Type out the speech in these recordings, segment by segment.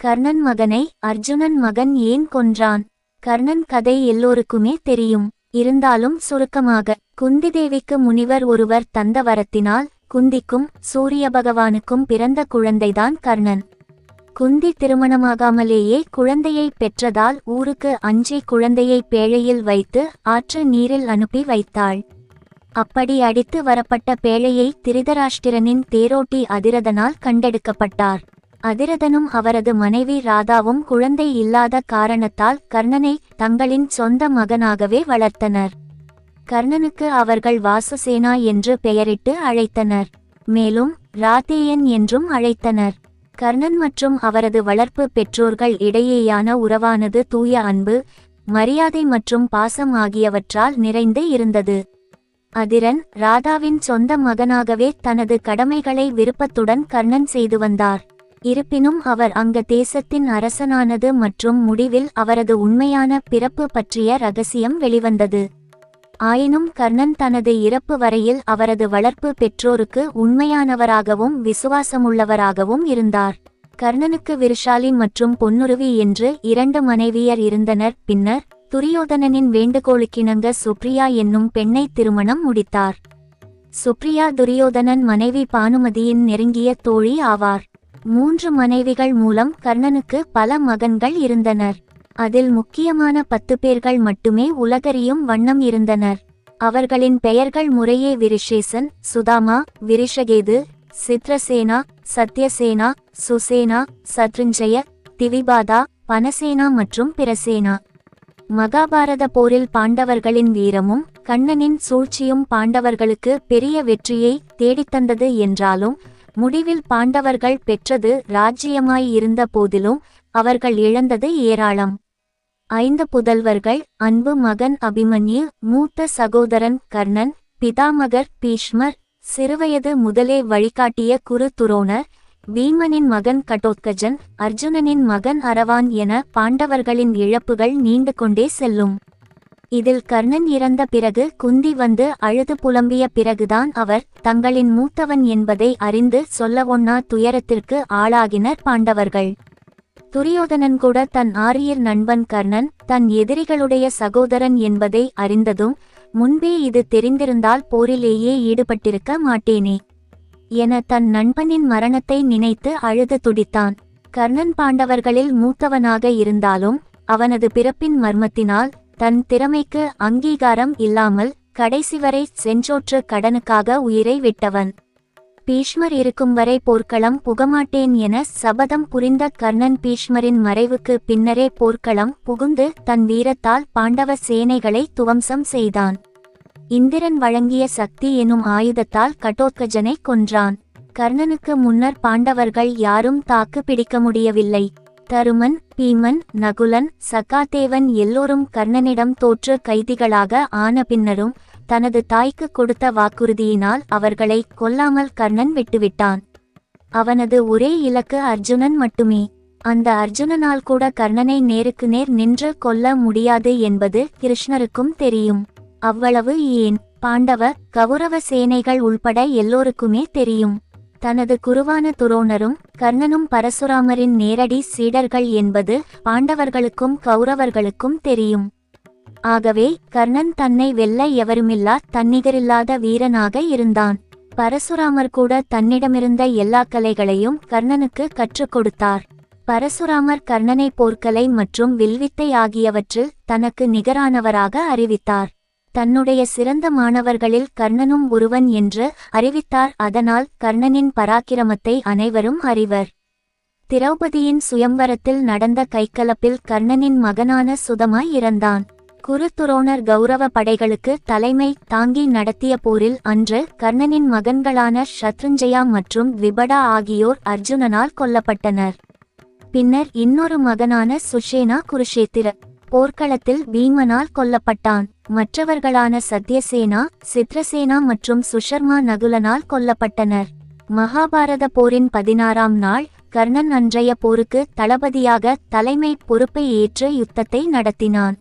கர்ணன் மகனை அர்ஜுனன் மகன் ஏன் கொன்றான்? கர்ணன் கதை எல்லோருக்குமே தெரியும். இருந்தாலும் சுருக்கமாக குந்தி தேவிக்கு முனிவர் ஒருவர் தந்த வரத்தினால் குந்திக்கும் சூரிய பகவானுக்கும் பிறந்த குழந்தைதான் கர்ணன். குந்தி திருமணமாகாமலேயே குழந்தையை பெற்றதால் ஊருக்கு அஞ்சி குழந்தையை பேழையில் வைத்து ஆற்று நீரில் அனுப்பி வைத்தாள். அப்படி அடித்து வரப்பட்ட பேழையை திரிதராஷ்டிரனின் தேரோட்டி அதிரதனால் கண்டெடுக்கப்பட்டார். அதிரதனும் அவரது மனைவி ராதாவும் குழந்தை இல்லாத காரணத்தால் கர்ணனை தங்களின் சொந்த மகனாகவே வளர்த்தனர். கர்ணனுக்கு அவர்கள் வாசுசேனா என்று பெயரிட்டு அழைத்தனர். மேலும் ராதேயன் என்றும் அழைத்தனர். கர்ணன் மற்றும் அவரது வளர்ப்பு பெற்றோர்கள் இடையேயான உறவானது தூய அன்பு மரியாதை மற்றும் பாசம் ஆகியவற்றால் நிறைந்து இருந்தது. அதிரன் ராதாவின் சொந்த மகனாகவே தனது கடமைகளை விருப்பத்துடன் கர்ணன் செய்து வந்தார். இருப்பினும் அவர் அங்க தேசத்தின் அரசனானது மற்றும் முடிவில் அவரது உண்மையான பிறப்பு பற்றிய ரகசியம் வெளிவந்தது. ஆயினும் கர்ணன் தனது இறப்பு வரையில் அவரது வளர்ப்பு பெற்றோருக்கு உண்மையானவராகவும் விசுவாசமுள்ளவராகவும் இருந்தார். கர்ணனுக்கு விருஷாலி மற்றும் பொன்னுருவி என்று இரண்டு மனைவியர் இருந்தனர். பின்னர் துரியோதனனின் வேண்டுகோளுக்கிணங்க சுப்ரியா என்னும் பெண்ணை திருமணம் முடித்தார். சுப்ரியா துரியோதனன் மனைவி பானுமதியின் நெருங்கிய தோழி ஆவார். மூன்று மனைவிகள் மூலம் கர்ணனுக்கு பல மகன்கள் இருந்தனர். அதில் முக்கியமான பத்து பேர்கள் மட்டுமே உலகறியும் வண்ணம் இருந்தனர். அவர்களின் பெயர்கள் முறையே விரிஷேசன் சுதாமா விரிஷகேது சித்ரசேனா சத்யசேனா சுசேனா சத்ருஞ்சய திவிபாதா பனசேனா மற்றும் பிரசேனா. மகாபாரத போரில் பாண்டவர்களின் வீரமும் கண்ணனின் சூழ்ச்சியும் பாண்டவர்களுக்கு பெரிய வெற்றியை தேடித்தந்தது என்றாலும் முடிவில் பாண்டவர்கள் பெற்றது ராஜ்யமாயிருந்த போதிலும் அவர்கள் இழந்தது ஏராளம். ஐந்து புதல்வர்கள் அன்பு மகன் அபிமன்யு மூத்த சகோதரன் கர்ணன் பிதாமகர் பீஷ்மர் சிறுவயது முதலே வழிகாட்டிய குரு துரோணர் பீமனின் மகன் கடோத்கஜன் அர்ஜுனனின் மகன் அரவான் என பாண்டவர்களின் இழப்புகள் நீண்டு கொண்டே செல்லும். இதில் கர்ணன் இறந்த பிறகு குந்தி வந்து அழுது புலம்பிய பிறகுதான் அவர் தங்களின் மூத்தவன் என்பதை அறிந்து சொல்லவொண்ணா துயரத்திற்கு ஆளாகினர் பாண்டவர்கள். துரியோதனன் கூட தன் ஆரியர் நண்பன் கர்ணன் தன் எதிரிகளுடைய சகோதரன் என்பதை அறிந்ததும் முன்பே இது தெரிந்திருந்தால் போரிலேயே ஈடுபட்டிருக்க மாட்டேனே. என தன் நண்பனின் மரணத்தை நினைத்து அழுது துடித்தான். கர்ணன் பாண்டவர்களில் மூத்தவனாக இருந்தாலும் அவனது பிறப்பின் மர்மத்தினால் தன் திறமைக்கு அங்கீகாரம் இல்லாமல் கடைசி வரை செஞ்சோற்று கடனுக்காக உயிரை விட்டவன். பீஷ்மர் இருக்கும் வரை போர்க்களம் புகமாட்டேன் என சபதம் புரிந்த கர்ணன் பீஷ்மரின் மறைவுக்கு பின்னரே போர்க்களம் புகுந்து தன் வீரத்தால் பாண்டவ சேனைகளை துவம்சம் செய்தான். இந்திரன் வழங்கிய சக்தி எனும் ஆயுதத்தால் கடோத்கஜனை கொன்றான். கர்ணனுக்கு முன்னர் பாண்டவர்கள் யாரும் தாக்கு பிடிக்க முடியவில்லை. தருமன் பீமன் நகுலன் சகாதேவன் எல்லோரும் கர்ணனிடம் தோற்று கைதிகளாக ஆன பின்னரும் தனது தாய்க்கு கொடுத்த வாக்குறுதியினால் அவர்களை கொல்லாமல் கர்ணன் விட்டுவிட்டான். அவனது ஒரே இலக்கு அர்ஜுனன் மட்டுமே. அந்த அர்ஜுனனால் கூட கர்ணனை நேருக்கு நேர் நின்று கொல்ல முடியாது என்பது கிருஷ்ணருக்கும் தெரியும். அவ்வளவு ஏன்? பாண்டவ கௌரவ சேனைகள் உள்பட எல்லோருக்குமே தெரியும். தனது குருவான துரோணரும் கர்ணனும் பரசுராமரின் நேரடி சீடர்கள் என்பது பாண்டவர்களுக்கும் கௌரவர்களுக்கும் தெரியும். ஆகவே கர்ணன் தன்னை வெல்ல எவருமில்லா தன்னிகரில்லாத வீரனாக இருந்தான். பரசுராமர் கூட தன்னிடமிருந்த எல்லா கலைகளையும் கர்ணனுக்கு கற்றுக் கொடுத்தார். பரசுராமர் கர்ணனை போர்க்கலை மற்றும் வில்வித்தை ஆகியவற்றில் தனக்கு நிகரானவராக அறிவித்தார். தன்னுடைய சிறந்த மாணவர்களில் கர்ணனும் ஒருவன் என்று அறிவித்தார். அதனால் கர்ணனின் பராக்கிரமத்தை அனைவரும் அறிவர். திரௌபதியின் சுயம்வரத்தில் நடந்த கைக்கலப்பில் கர்ணனின் மகனான சுதமாய் இறந்தான். குரு துரோணர் கௌரவ படைகளுக்கு தலைமை தாங்கி நடத்திய போரில் அன்று கர்ணனின் மகன்களான ஷத்ருஞ்சயா மற்றும் விபடா ஆகியோர் அர்ஜுனனால் கொல்லப்பட்டனர். பின்னர் இன்னொரு மகனான சுஷேனா குருஷேத்திர போர்க்களத்தில் பீமனால் கொல்லப்பட்டான். மற்றவர்களான சத்யசேனா சித்ரசேனா மற்றும் சுஷர்மா நகுலனால் கொல்லப்பட்டனர். மகாபாரத போரின் பதினாறாம் நாள் கர்ணன் அன்றைய போருக்கு தளபதியாக தலைமை பொறுப்பை ஏற்று யுத்தத்தை நடத்தினான்.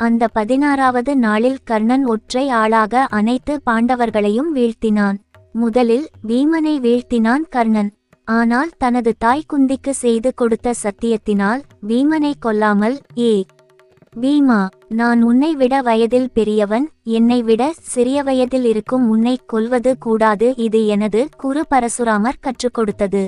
அந்த பதினாறாவது நாளில் கர்ணன் ஒற்றை ஆளாக அனைத்து பாண்டவர்களையும் வீழ்த்தினான். முதலில் பீமனை வீழ்த்தினான் கர்ணன். ஆனால் தனது தாய் குந்திக்கு செய்து கொடுத்த சத்தியத்தினால் பீமனை கொல்லாமல் ஏ பீமா நான் உன்னை விட வயதில் பெரியவன் என்னை விட சிறிய வயதில் இருக்கும் உன்னை கொல்வது கூடாது இது எனது குரு பரசுராமர் கற்றுக் கொடுத்தது.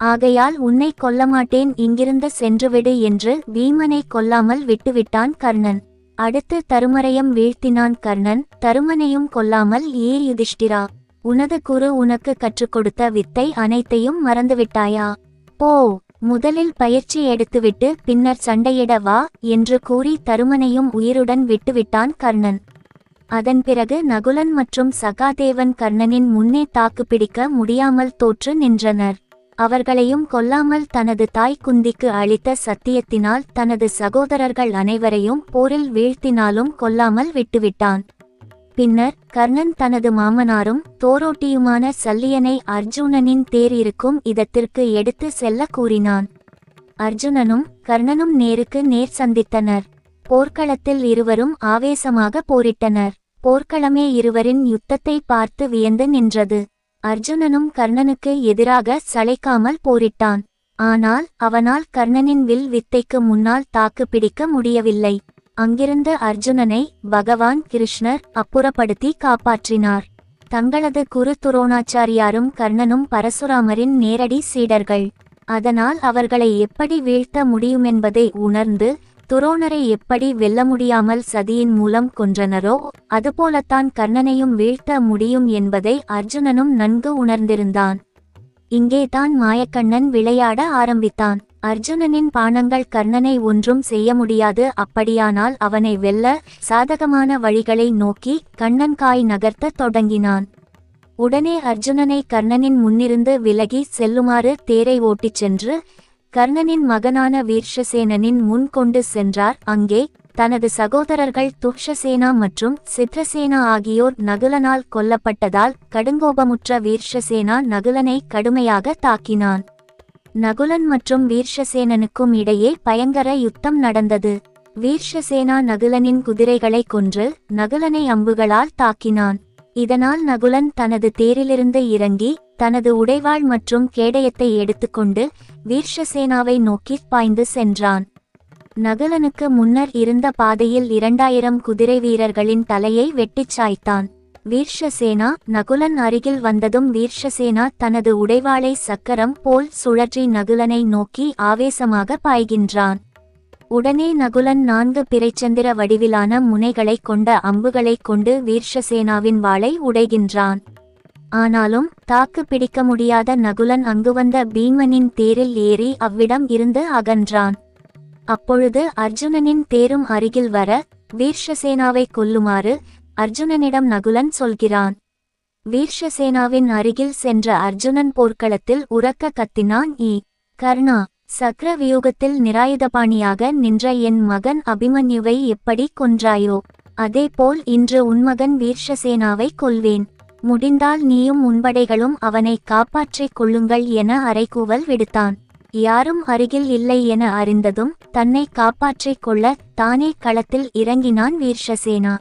ஆகையால் உன்னை கொல்லமாட்டேன் இங்கிருந்து சென்றுவிடு என்று பீமனை கொல்லாமல் விட்டுவிட்டான் கர்ணன். அடுத்து தருமரையும் வீழ்த்தினான் கர்ணன் தருமனையும் கொல்லாமல் ஏ யுதிஷ்டிரா. உனது குரு உனக்கு கற்றுக் கொடுத்த வித்தை அனைத்தையும் மறந்துவிட்டாயா? போ முதலில் பயிற்சி எடுத்துவிட்டு பின்னர் சண்டையிட வா என்று கூறி தருமனையும் உயிருடன் விட்டுவிட்டான் கர்ணன். அதன் பிறகு நகுலன் மற்றும் சகாதேவன் கர்ணனின் முன்னே தாக்குப்பிடிக்க முடியாமல் தோற்று நின்றனர். அவர்களையும் கொல்லாமல் தனது தாய் குந்திக்கு அளித்த சத்தியத்தினால் தனது சகோதரர்கள் அனைவரையும் போரில் வீழ்த்தினாலும் கொல்லாமல் விட்டுவிட்டான். பின்னர் கர்ணன் தனது மாமனாரும் தோரோட்டியுமான சல்லியனை அர்ஜுனனின் தேர் இருக்கும் இடத்திற்கு எடுத்து செல்ல கூறினான். அர்ஜுனனும் கர்ணனும் நேருக்கு நேர் சந்தித்தனர். போர்க்களத்தில் இருவரும் ஆவேசமாக போரிட்டனர். போர்க்களமே இருவரின் யுத்தத்தை பார்த்து வியந்து நின்றது. அர்ஜுனனும் கர்ணனுக்கு எதிராக சளைக்காமல் போரிட்டான். ஆனால் அவனால் கர்ணனின் வில் வித்தைக்கு முன்னால் தாக்கு பிடிக்க முடியவில்லை. அங்கிருந்த அர்ஜுனனை பகவான் கிருஷ்ணர் அப்புறப்படுத்தி காப்பாற்றினார். தங்களது குரு துரோணாச்சாரியாரும் கர்ணனும் பரசுராமரின் நேரடி சீடர்கள். அதனால் அவர்களை எப்படி வீழ்த்த முடியுமென்பதை உணர்ந்து துரோணரை எப்படி வெல்ல முடியாமல் சதியின் மூலம் கொன்றனரோ அதுபோலத்தான் கர்ணனையும் வீழ்த்த முடியும் என்பதை அர்ஜுனனும் நன்கு உணர்ந்திருந்தான். இங்கேதான் மாயக்கண்ணன் விளையாட ஆரம்பித்தான். அர்ஜுனனின் பானங்கள் கர்ணனை ஒன்றும் செய்ய முடியாது. அப்படியானால் அவனை வெல்ல சாதகமான வழிகளை நோக்கி கண்ணன் காய் நகர்த்த தொடங்கினான். உடனே அர்ஜுனனை கர்ணனின் முன்னிருந்து விலகி செல்லுமாறு தேரை ஓட்டிச் சென்று கர்ணனின் மகனான வீர்ஷசேனனின் முன் கொண்டு சென்றார். அங்கே தனது சகோதரர்கள் துக்ஷசேனா மற்றும் சித்ரசேனா ஆகியோர் நகுலனால் கொல்லப்பட்டதால் கடுங்கோபமுற்ற வீர்ஷசேனா நகுலனை கடுமையாக தாக்கினான். நகுலன் மற்றும் வீர்ஷசேனனுக்கும் இடையே பயங்கர யுத்தம் நடந்தது. வீர்ஷசேனா நகுலனின் குதிரைகளை கொன்று நகுலனை அம்புகளால் தாக்கினான். இதனால் நகுலன் தனது தேரிலிருந்து இறங்கி தனது உடைவாள் மற்றும் கேடயத்தை எடுத்துக்கொண்டு வீர்ஷசேனாவை நோக்கி பாய்ந்து சென்றான். நகுலனுக்கு முன்னர் இருந்த பாதையில் இரண்டாயிரம் குதிரை வீரர்களின் தலையை வெட்டிச் சாய்த்தான். வீர்ஷசேனா நகுலன் அருகில் வந்ததும் வீர்ஷசேனா தனது உடைவாளை சக்கரம் போல் சுழற்றி நகுலனை நோக்கி ஆவேசமாக பாய்கின்றான். உடனே நகுலன் நான்கு பிறைச்சந்திர வடிவிலான முனைகளை கொண்ட அம்புகளை கொண்டு வீர்ஷசேனாவின் வாளை உடைகின்றான். ஆனாலும் தாக்கு பிடிக்க முடியாத நகுலன் அங்கு வந்த பீமனின் தேரில் ஏறி அவ்விடம் இருந்து அகன்றான். அப்பொழுது அர்ஜுனனின் தேரும் அருகில் வர வீர்ஷசேனாவை கொல்லுமாறு அர்ஜுனனிடம் நகுலன் சொல்கிறான். வீர்ஷசேனாவின் அருகில் சென்ற அர்ஜுனன் போர்க்களத்தில் உறக்க கத்தினான். ஈ கர்ணா சக்ர வியூகத்தில் நிராயுதபாணியாக நின்ற என் மகன் அபிமன்யுவை எப்படி கொன்றாயோ அதேபோல் இன்று உன்மகன் வீர்ஷசேனாவை கொல்வேன். முடிந்தால் நீயும் உன்படைகளும் அவனை காப்பாற்றிக் கொள்ளுங்கள் என அறைகூவல் விடுத்தான். யாரும் அருகில் இல்லை என அறிந்ததும் தன்னை காப்பாற்றிக் கொள்ள தானே களத்தில் இறங்கினான் வீர்ஷசேனா.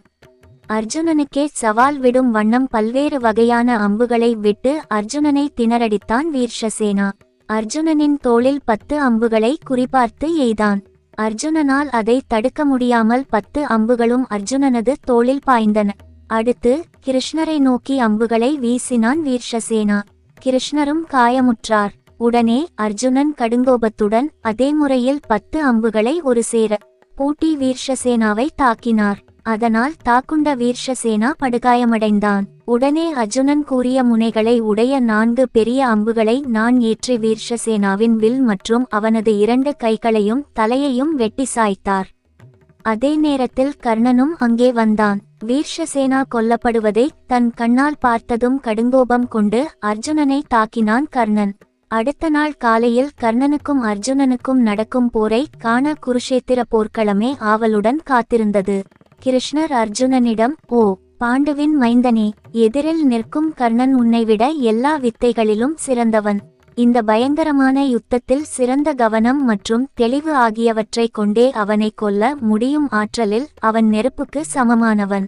அர்ஜுனனுக்கே சவால் விடும் வண்ணம் பல்வேறு வகையான அம்புகளை விட்டு அர்ஜுனனை திணறடித்தான் வீர்ஷசேனா. அர்ஜுனனின் தோளில் பத்து அம்புகளை குறிபார்த்து எய்தான். அர்ஜுனனால் அதை தடுக்க முடியாமல் பத்து அம்புகளும் அர்ஜுனனது தோளில் பாய்ந்தன. அடுத்து கிருஷ்ணரை நோக்கி அம்புகளை வீசினான் வீர்ஷசேனா. கிருஷ்ணரும் காயமுற்றார். உடனே அர்ஜுனன் கடுங்கோபத்துடன் அதே முறையில் பத்து அம்புகளை ஒரு சேர. பூட்டி வீர்ஷசேனாவை தாக்கினார். அதனால் தாக்குண்ட வீர்ஷசேனா படுகாயமடைந்தான். உடனே அர்ஜுனன் கூறிய முனைகளை உடைய நான்கு பெரிய அம்புகளை நான் ஏற்றி வீர்ஷசேனாவின் வில் மற்றும் அவனது இரண்டு கைகளையும் தலையையும் வெட்டி சாய்த்தார். அதே நேரத்தில் கர்ணனும் அங்கே வந்தான். வீர்ஷசேனா கொல்லப்படுவதை தன் கண்ணால் பார்த்ததும் கடுங்கோபம் கொண்டு அர்ஜுனனை தாக்கினான் கர்ணன். அடுத்த நாள் காலையில் கர்ணனுக்கும் அர்ஜுனனுக்கும் நடக்கும் போரை காண குருஷேத்திர போர்க்களமே ஆவலுடன் காத்திருந்தது. கிருஷ்ணர் அர்ஜுனனிடம் ஓ பாண்டுவின் மைந்தனே எதிரில் நிற்கும் கர்ணன் உன்னைவிட எல்லா வித்தைகளிலும் சிறந்தவன். இந்த பயங்கரமான யுத்தத்தில் சிறந்த கவனம் மற்றும் தெளிவு ஆகியவற்றை கொண்டே அவனை கொல்ல முடியும் ஆற்றலில் அவன் நெருப்புக்கு சமமானவன்.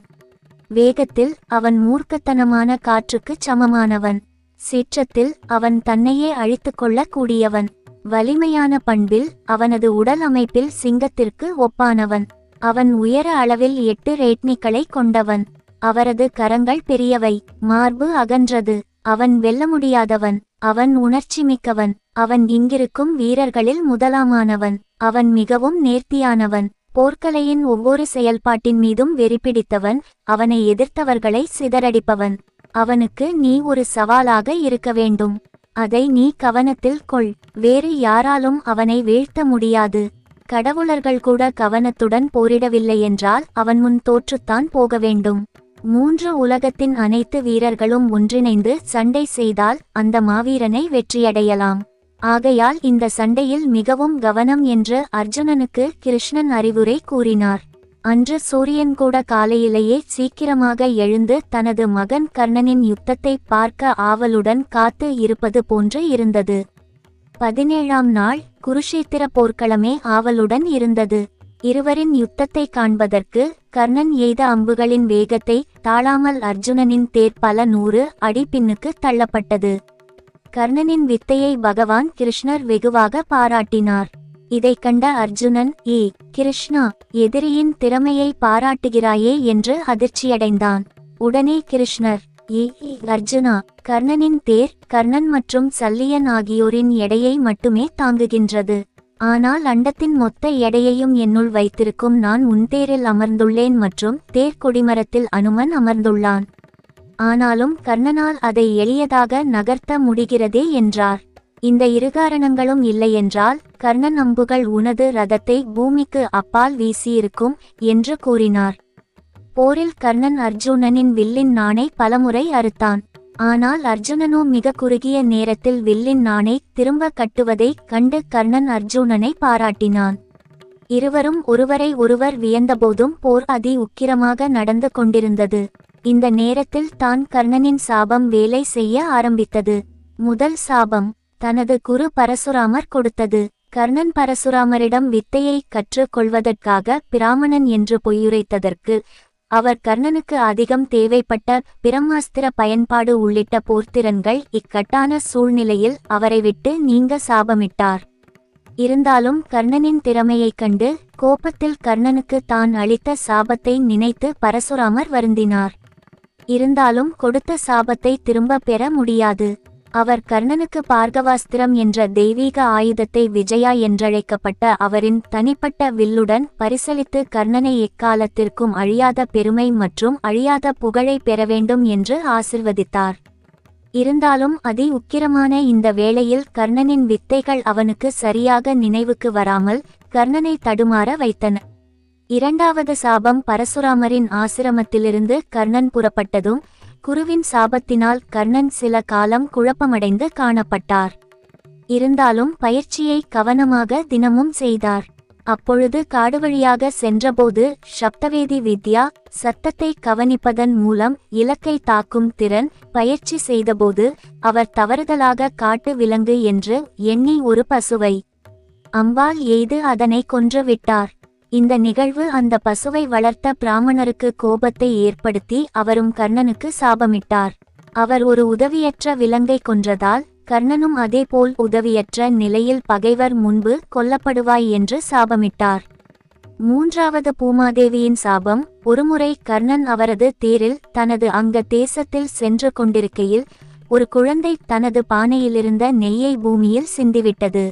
வேகத்தில் அவன் மூர்க்கத்தனமான காற்றுக்கு சமமானவன். சீற்றத்தில் அவன் தன்னையே அழித்துக் கொள்ளக் கூடியவன் வலிமையான பண்பில் அவனது உடல் அமைப்பில் சிங்கத்திற்கு ஒப்பானவன். அவன் உயர அளவில் எட்டு ரேட்னிகளை கொண்டவன். அவரது கரங்கள் பெரியவை மார்பு அகன்றது. அவன் வெல்ல முடியாதவன் அவன் உணர்ச்சி மிக்கவன். அவன் இங்கிருக்கும் வீரர்களில் முதலாமானவன். அவன் மிகவும் நேர்த்தியானவன். போர்க்கலையின் ஒவ்வொரு செயல்பாட்டின் மீதும் வெறிப்பிடித்தவன் அவனை எதிர்த்தவர்களை சிதறடிப்பவன். அவனுக்கு நீ ஒரு சவாலாக இருக்க வேண்டும். அதை நீ கவனத்தில் கொள். வேறு யாராலும் அவனை வீழ்த்த முடியாது. கடவுளர்கள் கூட கவனத்துடன் போரிடவில்லை என்றால் அவன் முன் தோற்றுத்தான் போக வேண்டும். மூன்று உலகத்தின் அனைத்து வீரர்களும் ஒன்றிணைந்து சண்டை செய்தால் அந்த மாவீரனை வெற்றியடையலாம். ஆகையால் இந்த சண்டையில் மிகவும் கவனம் என்று அர்ஜுனனுக்கு கிருஷ்ணன் அறிவுரை கூறினார். அன்று சூரியன் கூட காலையிலேயே சீக்கிரமாக எழுந்து தனது மகன் கர்ணனின் யுத்தத்தை பார்க்க ஆவலுடன் காத்து இருப்பது போன்று இருந்தது. பதினேழாம் நாள் குருஷேத்திர போர்க்களமே ஆவலுடன் இருந்தது. இருவரின் யுத்தத்தை காண்பதற்கு கர்ணன் எய்த அம்புகளின் வேகத்தை தாழாமல் அர்ஜுனனின் தேர் பல நூறு அடி பின்னுக்கு தள்ளப்பட்டது. கர்ணனின் வித்தையை பகவான் கிருஷ்ணர் வெகுவாக பாராட்டினார். இதைக் கண்ட அர்ஜுனன் ஏ கிருஷ்ணா எதிரியின் திறமையை பாராட்டுகிறாயே என்று அதிர்ச்சியடைந்தான். உடனே கிருஷ்ணர் ஏ. அர்ஜுனா கர்ணனின் தேர் கர்ணன் மற்றும் சல்லியன் ஆகியோரின் எடையை மட்டுமே தாங்குகின்றது. ஆனால் அண்டத்தின் மொத்த எடையையும் என்னுள் வைத்திருக்கும் நான் உன் தேரில் அமர்ந்துள்ளேன் மற்றும் தேர் கொடிமரத்தில் அனுமன் அமர்ந்துள்ளான். ஆனாலும் கர்ணனால் அதை எளியதாக நகர்த்த முடிகிறதே என்றார். இந்த இருகாரணங்களும் இல்லையென்றால் கர்ணன் அம்புகள் உனது ரதத்தை பூமிக்கு அப்பால் வீசியிருக்கும் என்று கூறினார். போரில் கர்ணன் அர்ஜுனனின் வில்லின் நாணை பலமுறை அறுத்தான். ஆனால் அர்ஜுனனோ மிக குறுகிய நேரத்தில் வில்லின் நாணை திரும்ப கட்டுவதை கண்டு கர்ணன் அர்ஜுனனை பாராட்டினான். இருவரும் ஒருவரை ஒருவர் வியந்தபோதும் போர் அதி உக்கிரமாக நடந்து கொண்டிருந்தது. இந்த நேரத்தில் தான் கர்ணனின் சாபம் வேலை செய்ய ஆரம்பித்தது. முதல் சாபம் தனது குரு பரசுராமர் கொடுத்தது. கர்ணன் பரசுராமரிடம் வித்தையை கற்றுக் கொள்வதற்காக பிராமணன் என்று பொய்யுரைத்ததற்கு அவர் கர்ணனுக்கு அதிகம் தேவைப்பட்ட பிரம்மாஸ்திர பயன்பாடு உள்ளிட்ட போர்த்திறன்கள் இக்கட்டான சூழ்நிலையில் அவரை விட்டு நீங்க சாபமிட்டார். இருந்தாலும் கர்ணனின் திறமையைக் கண்டு கோபத்தில் கர்ணனுக்கு தான் அளித்த சாபத்தை நினைத்து பரசுராமர் வருந்தினார். இருந்தாலும் கொடுத்த சாபத்தை திரும்ப பெற முடியாது. அவர் கர்ணனுக்கு பார்கவாஸ்திரம் என்ற தெய்வீக ஆயுதத்தை விஜயா என்றழைக்கப்பட்ட அவரின் தனிப்பட்ட வில்லுடன் பரிசளித்து கர்ணனை எக்காலத்திற்கும் அழியாத பெருமை மற்றும் அழியாத புகழை பெற வேண்டும் என்று ஆசிர்வதித்தார். இருந்தாலும் அதி உக்கிரமான இந்த வேளையில் கர்ணனின் வித்தைகள் அவனுக்கு சரியாக நினைவுக்கு வராமல் கர்ணனை தடுமாற வைத்தன. இரண்டாவது சாபம் பரசுராமரின் ஆசிரமத்திலிருந்து கர்ணன் புறப்பட்டதும் குருவின் சாபத்தினால் கர்ணன் சில காலம் குழப்பமடைந்து காணப்பட்டார். இருந்தாலும் பயிற்சியை கவனமாக தினமும் செய்தார். அப்பொழுது காடு வழியாக சென்றபோது சப்தவேதி வித்யா சத்தத்தை கவனிப்பதன் மூலம் இலக்கை தாக்கும் திறன் பயிற்சி செய்தபோது அவர் தவறுதலாக காட்டு விலங்கு என்று எண்ணி ஒரு பசுவை அம்பால் எய்து அதனை கொன்றுவிட்டார் இந்த நிகழ்வு அந்த பசுவை வளர்த்த பிராமணருக்கு கோபத்தை ஏற்படுத்தி அவரும் கர்ணனுக்கு சாபமிட்டார். அவர் ஒரு உதவியற்ற விலங்கை கொன்றதால் கர்ணனும் அதேபோல் உதவியற்ற நிலையில் பகைவர் முன்பு கொல்லப்படுவாய் என்று சாபமிட்டார். மூன்றாவது பூமாதேவியின் சாபம் ஒருமுறை கர்ணன் அவரது தேரில் தனது அங்க தேசத்தில் சென்று கொண்டிருக்கையில் ஒரு குழந்தை தனது பானையிலிருந்த நெய்யை பூமியில் சிந்திவிட்டது.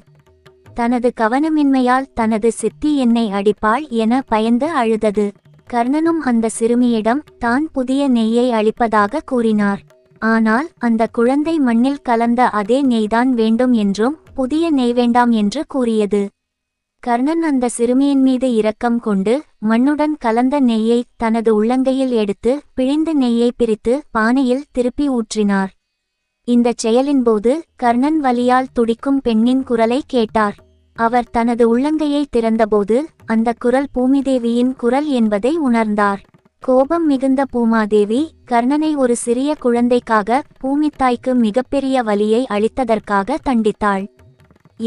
தனது கவனமின்மையால் தனது சித்தி என்னை அடிப்பாள் என பயந்து அழுதது. கர்ணனும் அந்த சிறுமியிடம் தான் புதிய நெய்யை அளிப்பதாக கூறினார். ஆனால் அந்த குழந்தை மண்ணில் கலந்த அதே நெய்தான் வேண்டும் என்றும் புதிய நெய் வேண்டாம் என்று கூறியது. கர்ணன் அந்த சிறுமியின் மீது இரக்கம் கொண்டு மண்ணுடன் கலந்த நெய்யை தனது உள்ளங்கையில் எடுத்து பிழிந்த நெய்யை பிரித்து பானையில் திருப்பி ஊற்றினார். இந்தச் செயலின்போது கர்ணன் வலியால் துடிக்கும் பெண்ணின் குரலை கேட்டார். அவர் தனது உள்ளங்கையை திறந்தபோது அந்த குரல் பூமிதேவியின் குரல் என்பதை உணர்ந்தார். கோபம் மிகுந்த பூமாதேவி கர்ணனை ஒரு சிறிய குழந்தைக்காக பூமித்தாய்க்கு மிகப்பெரிய வலியை அளித்ததற்காக தண்டித்தாள்.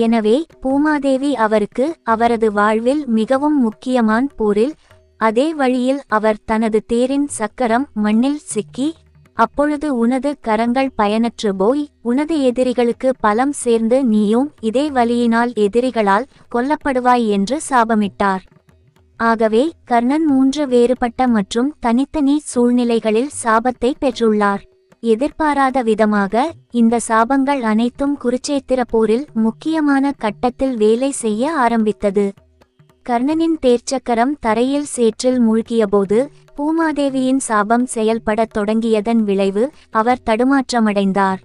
எனவே பூமாதேவி அவருக்கு அவரது வாழ்வில் மிகவும் முக்கியமான போரில் அதே வழியில் அவர் தனது தேரின் சக்கரம் மண்ணில் சிக்கி அப்பொழுது உனது கரங்கள் பயனற்று போய் உனது எதிரிகளுக்கு பலம் சேர்ந்து நீயும் இதே வழியினால் எதிரிகளால் கொல்லப்படுவாய் என்று சாபமிட்டார். ஆகவே கர்ணன் மூன்று வேறுபட்ட மற்றும் தனித்தனி சூழ்நிலைகளில் சாபத்தை பெற்றுள்ளார். எதிர்பாராத விதமாக இந்த சாபங்கள் அனைத்தும் குருச்சேத்திர போரில் முக்கியமான கட்டத்தில் வேலை செய்ய ஆரம்பித்தது. கர்ணனின் தேர்ச்சக்கரம் தரையில் சேற்றில் மூழ்கியபோது பூமாதேவியின் சாபம் செயல்படத் தொடங்கியதன் விளைவு அவர் தடுமாற்றமடைந்தார்.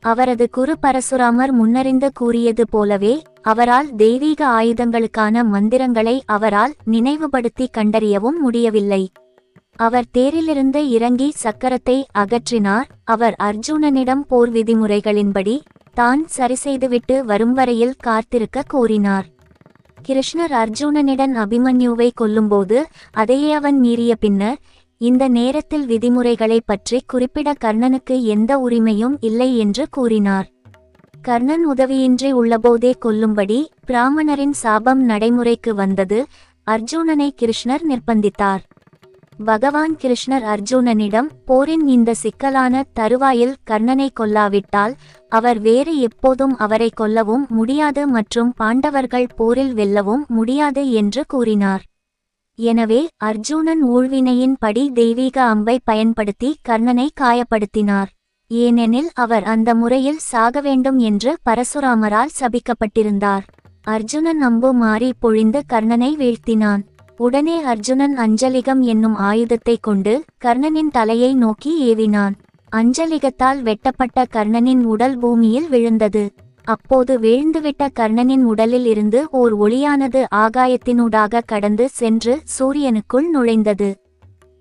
அவரது குரு பரசுராமர் முன்னறிந்து கூறியது போலவே அவரால் தெய்வீக ஆயுதங்களுக்கான மந்திரங்களை அவரால் நினைவுபடுத்தி கண்டறியவும் முடியவில்லை. அவர் தேரிலிருந்து இறங்கி சக்கரத்தை அகற்றினார். அவர் அர்ஜுனனிடம் போர் விதிமுறைகளின்படி தான் சரிசெய்துவிட்டு வரும் வரையில் காத்திருக்க கூறினார் கிருஷ்ணர் அர்ஜுனனிடன் அபிமன்யுவை கொல்லும்போது அதையே அவன் மீறிய பின்னர் இந்த நேரத்தில் விதிமுறைகளை பற்றி குறிப்பிட கர்ணனுக்கு எந்த உரிமையும் இல்லை என்று கூறினார். கர்ணன் உதவியின்றி உள்ளபோதே கொல்லும்படி பிராமணரின் சாபம் நடைமுறைக்கு வந்தது. அர்ஜுனனை கிருஷ்ணர் நிர்பந்தித்தார். பகவான் கிருஷ்ணர் அர்ஜுனனிடம் போரின் இந்த சிக்கலான தருவாயில் கர்ணனை கொல்லாவிட்டால் அவர் வேறு எப்போதும் அவரை கொல்லவும் முடியாது மற்றும் பாண்டவர்கள் போரில் வெல்லவும் முடியாது என்று கூறினார். எனவே அர்ஜுனன் ஊழ்வினையின் படி தெய்வீக அம்பை பயன்படுத்தி கர்ணனை காயப்படுத்தினார். ஏனெனில் அவர் அந்த முறையில் சாக வேண்டும் என்று பரசுராமரால் சபிக்கப்பட்டிருந்தார். அர்ஜுனன் அம்பு மாறி பொழிந்து கர்ணனை வீழ்த்தினான். உடனே அர்ஜுனன் அஞ்சலிகம் என்னும் ஆயுதத்தை கொண்டு கர்ணனின் தலையை நோக்கி ஏவினான். அஞ்சலிகத்தால் வெட்டப்பட்ட கர்ணனின் உடல் பூமியில் விழுந்தது. அப்போது வீழ்ந்துவிட்ட கர்ணனின் உடலில் இருந்து ஓர் ஒளியானது ஆகாயத்தினூடாக கடந்து சென்று சூரியனுக்குள் நுழைந்தது.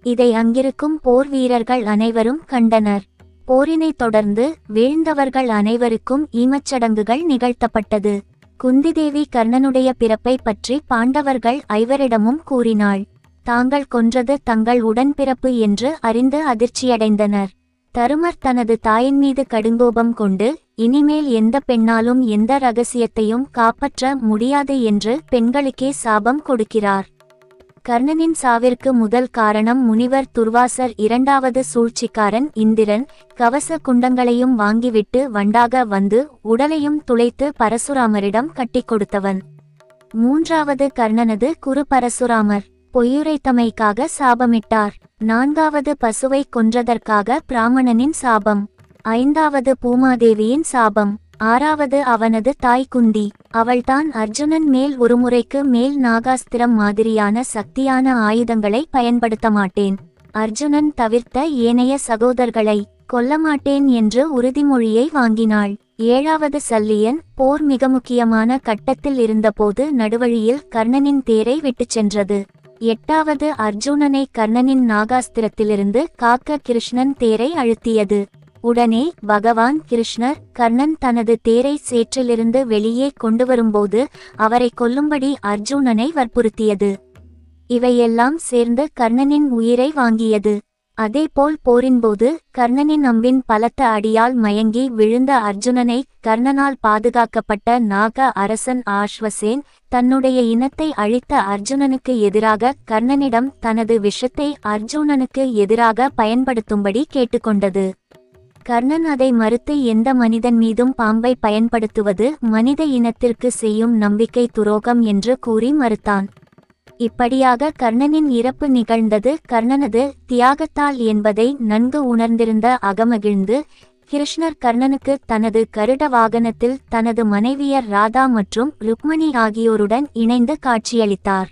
இதை அங்கிருக்கும் போர் வீரர்கள் அனைவரும் கண்டனர். போரினைத் தொடர்ந்து வீழ்ந்தவர்கள் அனைவருக்கும் ஈமச்சடங்குகள் நிகழ்த்தப்பட்டது. குந்திதேவி கர்ணனுடைய பிறப்பை பற்றி பாண்டவர்கள் ஐவரிடமும் கூறினாள். தாங்கள் கொன்றது தங்கள் உடன்பிறப்பு என்று அறிந்து அதிர்ச்சியடைந்தனர். தருமர் தனது தாயின் மீது கடுங்கோபம் கொண்டு இனிமேல் எந்த பெண்ணாலும் எந்த ரகசியத்தையும் காப்பாற்ற முடியாது என்று பெண்களுக்கே சாபம் கொடுக்கிறார். கர்ணனின் சாவிற்கு முதல் காரணம் முனிவர் துர்வாசர் இரண்டாவது சூழ்ச்சிக்காரன் இந்திரன். கவச குண்டங்களையும் வாங்கிவிட்டு வண்டாக வந்து உடலையும் துளைத்து பரசுராமரிடம் கட்டி கொடுத்தவன். மூன்றாவது கர்ணனது குரு பரசுராமர். பொய்யுரைத்தமைக்காக சாபமிட்டார். நான்காவது பசுவை கொன்றதற்காக பிராமணனின் சாபம். ஐந்தாவது பூமாதேவியின் சாபம். ஆறாவது அவனது தாய் குந்தி. அவள்தான் அர்ஜுனன் மேல் ஒருமுறைக்கு மேல் நாகாஸ்திரம் மாதிரியான சக்தியான ஆயுதங்களை பயன்படுத்த மாட்டேன் அர்ஜுனன் தவிர்த்த ஏனைய சகோதரர்களை கொல்ல மாட்டேன் என்று உறுதிமொழியை வாங்கினாள். ஏழாவது சல்லியன் போர் மிக முக்கியமான கட்டத்தில் இருந்தபோது நடுவழியில் கர்ணனின் தேரை விட்டுச் சென்றது. எட்டாவது அர்ஜுனனை கர்ணனின் நாகாஸ்திரத்திலிருந்து காக்க கிருஷ்ணன் தேரை அழுத்தியது. உடனே பகவான் கிருஷ்ணர் கர்ணன் தனது தேரை சேற்றிலிருந்து வெளியே கொண்டு வரும்போது அவரை கொல்லும்படி அர்ஜுனனை வற்புறுத்தியது. இவையெல்லாம் சேர்ந்து கர்ணனின் உயிரை வாங்கியது. அதேபோல் போரின்போது கர்ணனின் அம்பின் பலத்த அடியால் மயங்கி விழுந்த அர்ஜுனனை கர்ணனால் பாதுகாக்கப்பட்ட நாக அரசன் ஆஷ்வசேன் தன்னுடைய இனத்தை அழித்த அர்ஜுனனுக்கு எதிராக கர்ணனிடம் தனது விஷத்தை அர்ஜுனனுக்கு எதிராக பயன்படுத்தும்படி கேட்டுக்கொண்டது. கர்ணன் அதை மறுத்து எந்த மனிதன் மீதும் பாம்பை பயன்படுத்துவது மனித இனத்திற்கு செய்யும் நம்பிக்கை துரோகம் என்று கூறி மறுத்தான். இப்படியாக கர்ணனின் இறப்பு நிகழ்ந்தது. கர்ணனது தியாகத்தால் என்பதை நன்கு உணர்ந்திருந்த அகமகிழ்ந்து கிருஷ்ணர் கர்ணனுக்கு தனது கருட வாகனத்தில் தனது மனைவியர் ராதா மற்றும் ருக்மணி ஆகியோருடன் இணைந்து காட்சியளித்தார்.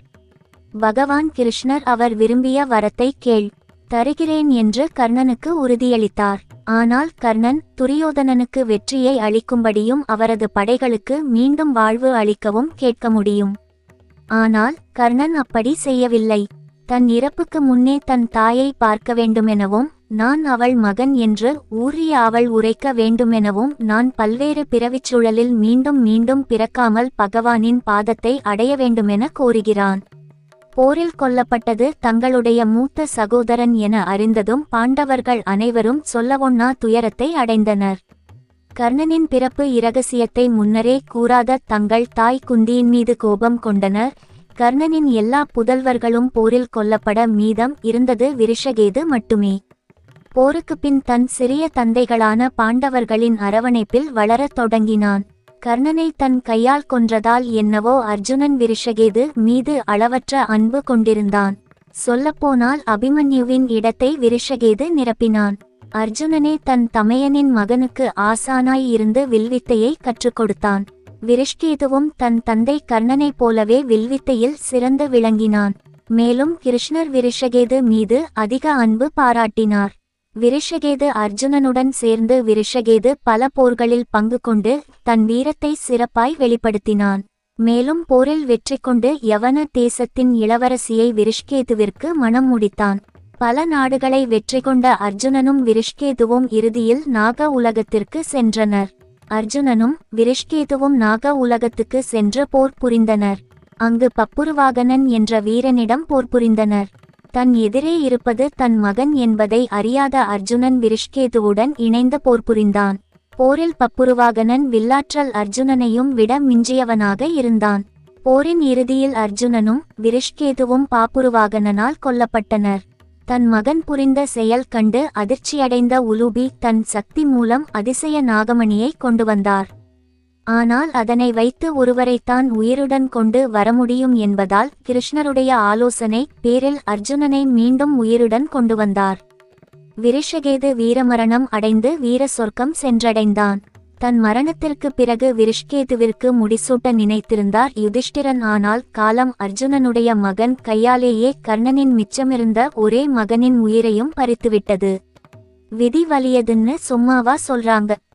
பகவான் கிருஷ்ணர் அவர் விரும்பிய வரத்தை கேள் தருகிறேன் என்று கர்ணனுக்கு உறுதியளித்தார். ஆனால் கர்ணன் துரியோதனனுக்கு வெற்றியை அளிக்கும்படியும் அவரது படைகளுக்கு மீண்டும் வாழ்வு அளிக்கவும் கேட்க முடியும். ஆனால் கர்ணன் அப்படி செய்யவில்லை. தன் இறப்புக்கு முன்னே தன் தாயை பார்க்க வேண்டுமெனவும் நான் அவள் மகன் என்று ஊறிய அவள் உரைக்க வேண்டுமெனவும் நான் பல்வேறு பிறவிச் சூழலில் மீண்டும் மீண்டும் பிறக்காமல் பகவானின் பாதத்தை அடைய வேண்டுமென கோருகிறான். போரில் கொல்லப்பட்டது தங்களுடைய மூத்த சகோதரன் என அறிந்ததும் பாண்டவர்கள் அனைவரும் சொல்லவொண்ணா துயரத்தை அடைந்தனர். கர்ணனின் பிறப்பு இரகசியத்தை முன்னரே கூறாத தங்கள் தாய் குந்தியின் மீது கோபம் கொண்டனர். கர்ணனின் எல்லா புதல்வர்களும் போரில் கொல்லப்பட மீதம் இருந்தது விருஷகேது மட்டுமே. போருக்குப் பின் தன் சிறிய தந்தைகளான பாண்டவர்களின் அரவணைப்பில் வளரத் தொடங்கினான். கர்ணனை தன் கையால் கொன்றதால் என்னவோ அர்ஜுனன் விருஷகேது மீது அளவற்ற அன்பு கொண்டிருந்தான். சொல்லப்போனால் அபிமன்யுவின் இடத்தை விருஷகேது நிரப்பினான். அர்ஜுனனே தன் தமையனின் மகனுக்கு ஆசானாய் இருந்து வில்வித்தையை கற்றுக் கொடுத்தான் விருஷ்கேதுவும் தன் தந்தை கர்ணனைப் போலவே வில்வித்தையில் சிறந்து விளங்கினான். மேலும் கிருஷ்ணர் விருஷகேது மீது அதிக அன்பு பாராட்டினார். விருஷகேது அர்ஜுனனுடன் சேர்ந்து விருஷகேது பல போர்களில் பங்கு கொண்டு தன் வீரத்தை சிறப்பாய் வெளிப்படுத்தினான். மேலும் போரில் வெற்றி கொண்டு யவன தேசத்தின் இளவரசியை விருஷ்கேதுவிற்கு மணம் முடித்தான். பல நாடுகளை வெற்றி கொண்ட அர்ஜுனனும் விருஷ்கேதுவும் இறுதியில் நாக உலகத்திற்கு சென்றனர். அர்ஜுனனும் விருஷ்கேதுவும் நாக உலகத்துக்கு சென்று போர் புரிந்தனர். அங்கு பப்புருவாகனன் என்ற வீரனிடம் போர் புரிந்தனர். தன் எதிரே இருப்பது தன் மகன் என்பதை அறியாத அர்ஜுனன் விருஷ்கேதுவுடன் இணைந்து போர் புரிந்தான். போரில் பப்புருவாகனன் வில்லாற்றல் அர்ஜுனனையும் விட மிஞ்சியவனாக இருந்தான். போரின் இறுதியில் அர்ஜுனனும் விருஷ்கேதுவும் பாப்புருவாகனனால் கொல்லப்பட்டனர். தன் மகன் புரிந்த செயல் கண்டு அதிர்ச்சியடைந்த உலூபி தன் சக்தி மூலம் அதிசய நாகமணியை கொண்டு வந்தார். ஆனால் அதனை வைத்து ஒருவரைத்தான் உயிருடன் கொண்டு வர முடியும் என்பதால் கிருஷ்ணருடைய ஆலோசனை பேரில் அர்ஜுனனை மீண்டும் உயிருடன் கொண்டு வந்தார். விருஷகேது வீரமரணம் அடைந்து வீர சொர்க்கம் சென்றடைந்தான். தன் மரணத்திற்கு பிறகு விருஷ்கேதுவிற்கு முடிசூட்ட நினைத்திருந்தார் யுதிஷ்டிரன். ஆனால் காலம் அர்ஜுனனுடைய மகன் கையாலேயே கர்ணனின் மிச்சமிருந்த ஒரே மகனின் உயிரையும் பறித்துவிட்டது. விதி வலியதுன்னு சும்மாவா சொல்றாங்க.